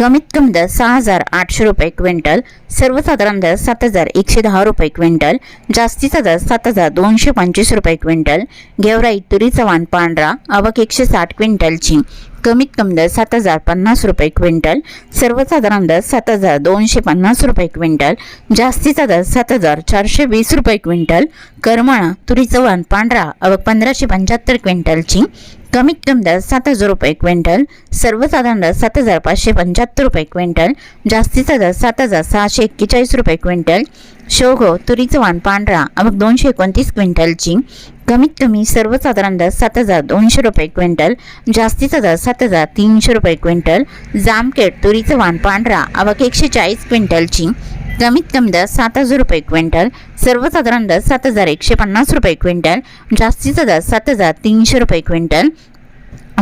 कमीत कमी दर सहा हजार आठशे रुपये क्विंटल सर्वसाधारण दर सात हजार एकशे दहा रुपये क्विंटल जास्तीचा दर सात हजार दोनशे पंचवीस रुपये क्विंटल गेवराई तुरीचा वाण पांढरा आवक एकशे साठ क्विंटलची. कमीत कमी दर सात हजार पन्नास रुपये क्विंटल सर्वसाधारण दर सात हजार दोनशे पन्नास रुपये क्विंटल जास्तीचा दर सात हजार चारशे वीस रुपये क्विंटल करमाळा तुरीचं वाण पांढरा आवक पंधराशे पंच्याहत्तर क्विंटलची. कमीत कमी दर सात हजार रुपये क्विंटल सर्वसाधारण दर सात हजार पाचशे पंच्याहत्तर रुपये क्विंटल जास्तीचा दर सात हजार सहाशे एक्केचाळीस रुपये क्विंटल शेवगाव तुरीचं वाण पांढरा अवघ दोनशे एकोणतीस क्विंटलची कमीत कमी सर्वसाधारण दर सात हजार दोनशे रुपये क्विंटल जास्तीचा दर सात हजार तीनशे रुपये क्विंटल जामखेड तुरीचं वाण पांढरा अवघ एकशे चाळीस क्विंटलची कमीत कमी दर सात हजार रुपये क्विंटल सर्वसाधारण दर सात हजार एकशे पन्नास रुपये क्विंटल जास्तीचा दर सात हजार तीनशे रुपये क्विंटल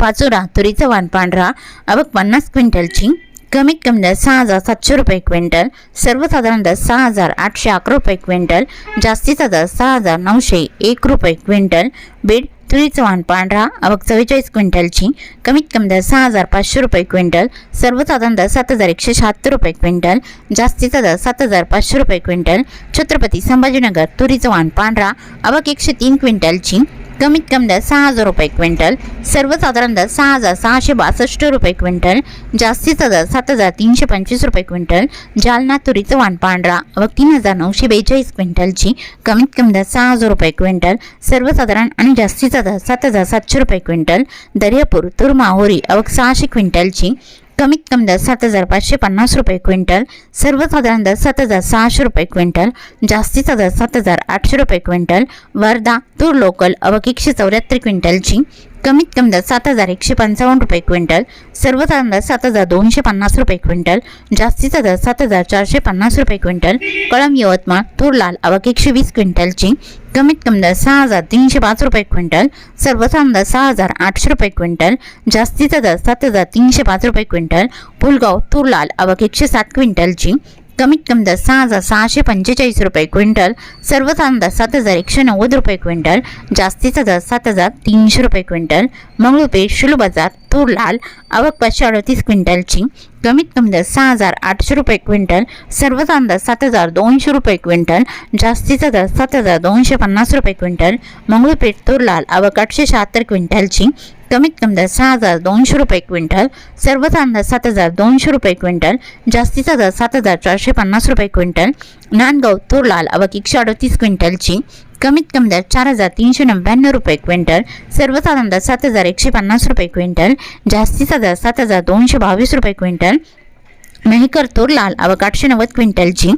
पाचोरा तुरीचं वाण पांढरा अवघ पन्नास क्विंटलची कमीत कमी दर सहा हजार सातशे रुपये क्विंटल सर्वसाधारण दर सहा हजार आठशे अकरा रुपये क्विंटल जास्तीचा दर सहा हजार नऊशे एक रुपये क्विंटल बीड तुरीचं वाण पांढरा अवघ चव्वेचाळीस क्विंटलची कमीत कमी दर सहा हजार पाचशे रुपये क्विंटल सर्वसाधारण दर सात हजार एकशे शहात्तर रुपये क्विंटल जास्तीचा दर सात हजार पाचशे रुपये क्विंटल छत्रपती संभाजीनगर तुरीचं वाण पांढरा अवघ एकशे तीन क्विंटलची कमीत कमी दर सहा हजार रुपये क्विंटल सर्वसाधारण दर सहा हजार सहाशे बासष्ट रुपये क्विंटल जास्तीचा दर सात हजार तीनशे पंचवीस रुपये क्विंटल जालना तुरीचं वाण पांढरा व तीन हजार नऊशे बेचाळीस क्विंटलची कमीत कमी दर सहा हजार रुपये क्विंटल सर्वसाधारण आणि जास्तीचा दर सात हजार सातशे रुपये क्विंटल दर्यापूर तूर माहोरी अवघ सहाशे क्विंटलची कमीत कमी दर सात हजार पाचशे पन्नास रुपये क्विंटल सर्वसाधारण दर सात हजार सहाशे रुपये क्विंटल जास्तीचा दर सात हजार आठशे रुपये क्विंटल वर्धा तूर लोकल अवक एकशे चौऱ्याहत्तर क्विंटलची कमीत कमी दर सात हजार एकशे पंचावन्न रुपये क्विंटल सर्वसाधारण दर सात हजार दोनशे पन्नास रुपये क्विंटल जास्तीचा दर सात हजार चारशे पन्नास रुपये क्विंटल कळम यवतमाळ तूर लाल एकशे वीस क्विंटलची कमीत कमी दर सहा हजार तीनशे पाच रुपये क्विंटल सर्वसाधारण दर सहा हजार आठशे रुपये क्विंटल जास्तीचा दर सात हजार तीनशे पाच रुपये क्विंटल पुलगाव थोरलाल आवक एकशे सात क्विंटलची कमीत कमी दर सहा हजार सहाशे पंचेचाळीस रुपये क्विंटल सर्वसाधारण दर सात हजार एकशे नव्वद रुपये क्विंटल जास्तीचा दर सात हजार तीनशे रुपये क्विंटल मंगळूरपेठ शुल बाजार तूर लाल आवक पाचशे अडतीस क्विंटलची कमीत कमी दर सहा हजार आठशे रुपये क्विंटल सर्वसाधारण दर सात हजार दोनशे रुपये क्विंटल जास्तीचा दर सात हजार दोनशे पन्नास रुपये क्विंटल मंगळूपेठ तूर लाल आवक आठशे शहात्तर क्विंटलची कमीत कमी दर सहा हजार दोनशे रुपये क्विंटल सर्वचा दर सात हजार दोनशे रुपये क्विंटल जास्तीचा दर सात हजार चारशे पन्नास रुपये क्विंटल नांदगाव तूर लाल आवक एकशे अडतीस क्विंटलची कमीत कमी दर चार हजार तीनशे नव्याण्णव रुपये क्विंटल सर्वसाधारण दर सात हजार एकशे पन्नास रुपये क्विंटल जास्तीचा दर सात हजार दोनशे बावीस रुपये क्विंटल मेहकर तूर लाल. आवक आठशे नव्वद क्विंटलची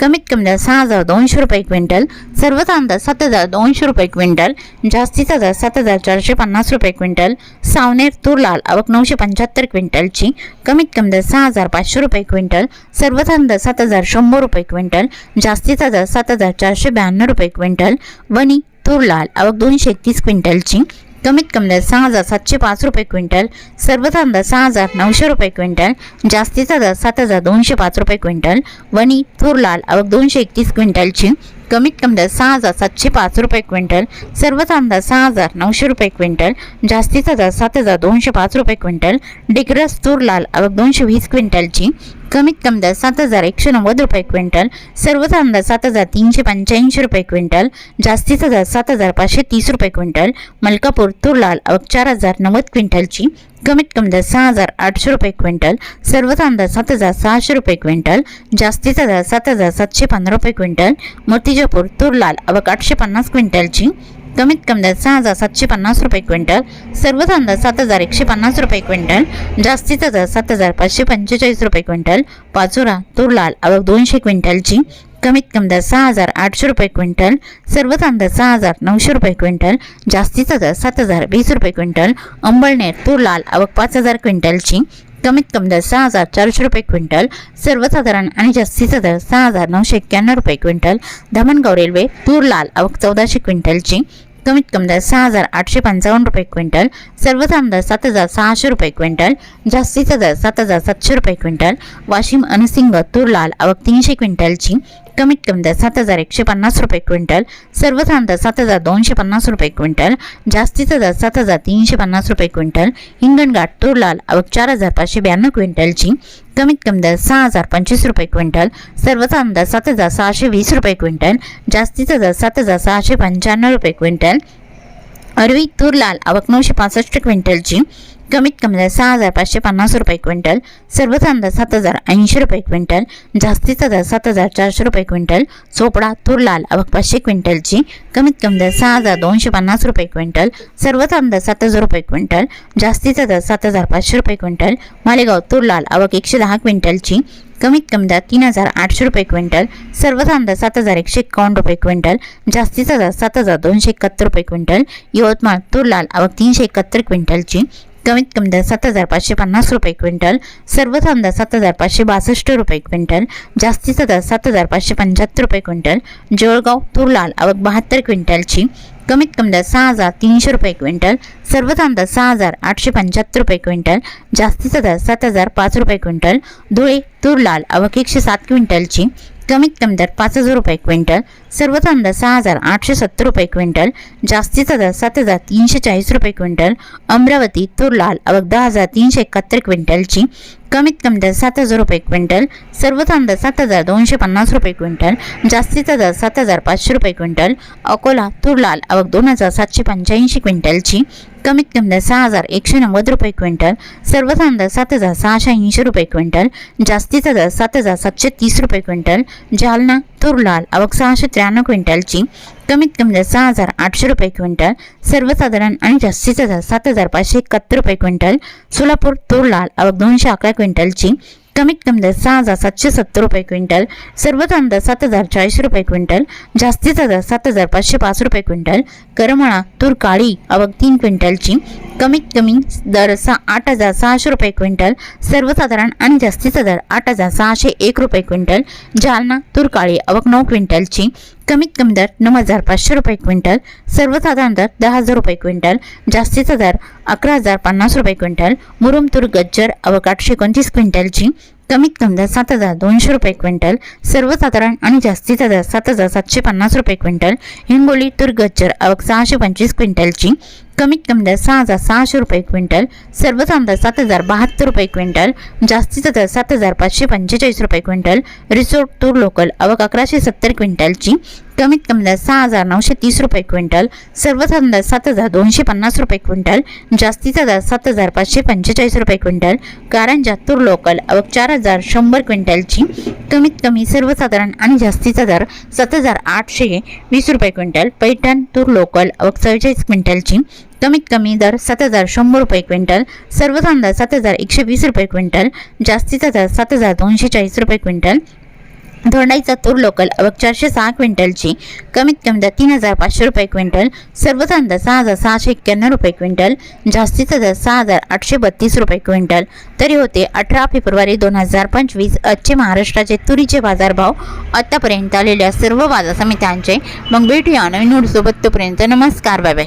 कमीत कमी दर सहा हजार दोनशे रुपये क्विंटल. सर्वसाधारण दर सात हजार दोनशे रुपये क्विंटल. जास्तीचा दर सात हजार चारशे पन्नास रुपये क्विंटल. सावनेर तूर लाल. आवक नऊशे पंच्याहत्तर क्विंटलची कमीत कमी दर सहा हजार पाचशे रुपये क्विंटल. सर्वसाधारण दर सात हजार शंभर रुपये क्विंटल. जास्तीचा दर सात हजार चारशे ब्याण्णव रुपये क्विंटल. वणी तूर लाल. आवक दोनशे एकतीस क्विंटलची कमीत कमी दर सहा हजार सातशे पाच रुपये क्विंटल सर्वसाधारण दर सहा हजार नऊशे रुपये क्विंटल जास्तीचा दर सात हजार दोनशे पाच रुपये क्विंटल वणी तूर लाल आवक दोनशे एकतीस क्विंटलची कमीत कमी दर सहा हजार सातशे पाच रुपये क्विंटल सर्वसाधारण दर सहा हजार नऊशे रुपये क्विंटल जास्तीचा दर सात हजार दोनशे पाच रुपये क्विंटल डिग्रस तूर लाल आवक दोनशे वीस क्विंटलची कमीत कमी दर सात हजार एकशे नव्वद रुपये क्विंटल सर्वचा दर सात हजार तीनशे पंच्याऐंशी रुपये क्विंटल जास्तीचा दर सात हजार पाचशे तीस रुपये क्विंटल मलकापूर तुरलाल अवक चार हजार नव्वद क्विंटलची कमीत कमी दर सहा हजार आठशे रुपये क्विंटल सर्वचा दर सात हजार सहाशे रुपये क्विंटल जास्तीचा दर सात हजार सातशे पंधरा रुपये क्विंटल मूर्तिजापूर तूर लाल अवक आठशे पन्नास क्विंटलची कमीत कमी दर सहा हजार सातशे पन्नास रुपये क्विंटल सर्व दर सात हजार एकशे पन्नास रुपये क्विंटल जास्तीचा दर सात हजार पाचशे पंचेचाळीस रुपये क्विंटल पाचोरा तूर लाल आवक दोनशे क्विंटलची कमीत कमी दर सहा हजार आठशे रुपये क्विंटल सर्व दर सहा हजार नऊशे रुपये क्विंटल जास्तीचा दर सात हजार वीस रुपये क्विंटल अंबळनेर तूर लाल आवक पाच हजार क्विंटलची कमीत कमी दर सहा हजार चारशे रुपये क्विंटल सर्वसाधारण आणि जास्तीचा दर सहा हजार नऊशे एक्क्याण्णव रुपये क्विंटल धमनगाव रेल्वे तूर लाल आवक चौदाशे क्विंटलची कमीत कमी दर सहा हजार आठशे पंचावन्न रुपये क्विंटल सर्वसाधारण दर सात हजार सहाशे रुपये क्विंटल जास्तीचा दर सात हजार सातशे रुपये क्विंटल वाशिम अनसिंग तूर लाल आवक तीनशे क्विंटलची कमीत कमी दर सात हजार एकशे पन्नास रुपये क्विंटल सर्वसाधारण दर सात हजार दोनशे पन्नास रुपये क्विंटल जास्तीचा दर सात हजार तीनशे पन्नास रुपये क्विंटल हिंगणघाट तुरलाल आवक चार हजार पाचशे ब्याण्णव क्विंटलची कमीत कमी दर सहा हजार पंचवीस रुपये क्विंटल सर्वसाधारण दर सात हजार सहाशे वीस रुपये क्विंटल जास्तीचा दर सात हजार सहाशे पंच्याण्णव रुपये क्विंटल अरवी तूर लाल आवक नऊशे पासष्ट क्विंटलची कमीत कमी सहा हजार पाचशे पन्नास रुपये क्विंटल सर्वच अंदाज सात हजार ऐंशी रुपये क्विंटल जास्तीचा दर सात हजार चारशे रुपये क्विंटल चोपडा तूर लाल आवक पाचशे क्विंटलची कमीत कमी दर सहा हजार दोनशे पन्नास रुपये क्विंटल सर्वच अंदाज सात हजार रुपये क्विंटल जास्तीचा दर सात हजार पाचशे रुपये क्विंटल मालेगाव तूर लाल आवक एकशे दहा क्विंटलची कमीत कमी दर तीन हजार आठशे रुपये क्विंटल सर्वसाधारण दर सात हजार एकशे एकावन्न रुपये क्विंटल जास्तीचा दर सात हजार दोनशे एकाहत्तर रुपये क्विंटल यवतमाळ तूर लाल आवक तीनशे एकाहत्तर क्विंटलची कमीत कमी दर सात हजार पाचशे पन्नास रुपये क्विंटल सर्व दर सात हजार पाचशे बासष्ट रुपये क्विंटल जास्तीचा दर सात हजार पाचशे पंच्याहत्तर रुपये क्विंटल जळगाव तूर लाल आवक बहात्तर क्विंटलची कमीत कमी दर सहा हजार तीनशे रुपये क्विंटल सर्व दर सहा हजार आठशे पंच्याहत्तर रुपये क्विंटल जास्तीचा दर सात हजार पाच रुपये क्विंटल धुळे तूर लाल आवक एकशे सात क्विंटलची कमीत कमी दर पाच हजार रुपये क्विंटल सर्वसाधारण दर सहा हजार आठशे सत्तर रुपये क्विंटल जास्तीचा दर सात हजार तीनशे चाळीस रुपये क्विंटल अमरावती तूर लाल अवघ दहा हजार तीनशे एकाहत्तर क्विंटलची कमीत कमी दर सात हजार रुपये क्विंटल सर्वसाधारण दर सात हजार दोनशे पन्नास रुपये क्विंटल जास्तीचा दर सात हजार पाचशे रुपये क्विंटल अकोला तूर लाल अवघ दोन हजार सातशे पंच्याऐंशी क्विंटलची कमीत कमी दर सहा हजार एकशे नव्वद रुपये क्विंटल सर्वसाधारण दर सात हजार सहाशे ऐंशी रुपये क्विंटल जास्तीचा दर सात हजार सातशे तीस रुपये क्विंटल जालना तूर लाल आवक सहाशे त्र्याण्णव क्विंटलची कमीत कमी दर सहा हजार आठशे रुपये क्विंटल सर्वसाधारण आणि जास्तीचा दर सात हजार पाचशे एकाहत्तर रुपये क्विंटल सोलापूर तूर लाल आवक दोनशे अकरा क्विंटलची कमीत कमी दर सहा हजार सातशे सत्तर रुपये क्विंटल सर्वसाधारण दर सात हजार चाळीस रुपये क्विंटल जास्तीचा दर सात हजार पाचशे पाच रुपये क्विंटल करमळा तूर काळी आवक तीन क्विंटलची कमीत कमी दर सहा आठ हजार सहाशे रुपये क्विंटल सर्वसाधारण आणि जास्तीचा दर आठ हजार सहाशे एक रुपये क्विंटल जालना तूर काळी आवक नऊ क्विंटलची कमीत कमी दर नऊ हजार पाचशे रुपये क्विंटल सर्वसाधारण दर दहा हजार रुपये क्विंटल जास्तीचा दर अकरा हजार पन्नास रुपये क्विंटल मुरुमतूर गज्जर अवकाठशे एकोणतीस क्विंटलची कमीत कमी दर सात हजार दोनशे रुपये क्विंटल सर्वसाधारण आणि जास्तीचा दर सात हजार सातशे पन्नास रुपये क्विंटल हिंगोली तूर गज्जर आवक सहाशे पंचवीस क्विंटलची कमीत कमी दर सहा हजार सहाशे रुपये क्विंटल सर्वसाधारण दर सात हजार बहात्तर रुपये क्विंटल जास्तीचा दर सात हजार पाचशे पंचेचाळीस रुपये क्विंटल रिसोर्ट तूर लोकल आवक अकराशे सत्तर क्विंटलची कमीत कमी दर सहा हजार नऊशे तीस रुपये क्विंटल सर्वसाधारण दर सात हजार दोनशे पन्नास रुपये क्विंटल जास्तीचा दर सात हजार पाचशे पंचेचाळीस रुपये क्विंटल कारंजा तूर लोकल आवक चार हजार शंभर क्विंटलची कमीत कमी सर्वसाधारण आणि जास्तीचा दर सात हजार आठशे वीस रुपये क्विंटल पैठण तूर लोकल आवक चव्वेचाळीस क्विंटलची कमीत कमी दर सात हजार शंभर रुपये क्विंटल सर्वसाधारण दर सात हजार एकशे वीस रुपये क्विंटल जास्तीचा दर सात हजार दोनशे चाळीस रुपये क्विंटल धोंडाईचा तूर लोकल अवघ चारशे सहा क्विंटलची कमीत कमी दर तीन हजार पाचशे रुपये क्विंटल सर्वसाधारण दर सहा हजार सहाशे एक्क्याण्णव रुपये क्विंटल जास्तीचा दर सहा हजार आठशे बत्तीस रुपये क्विंटल. तरी होते अठरा फेब्रुवारी दोन हजार पंचवीस आजचे महाराष्ट्राचे तुरीचे बाजारभाव आतापर्यंत आलेल्या सर्व बाजार समित्यांचे मग भेटूया नवीन सोबत तोपर्यंत नमस्कार बाय बाय.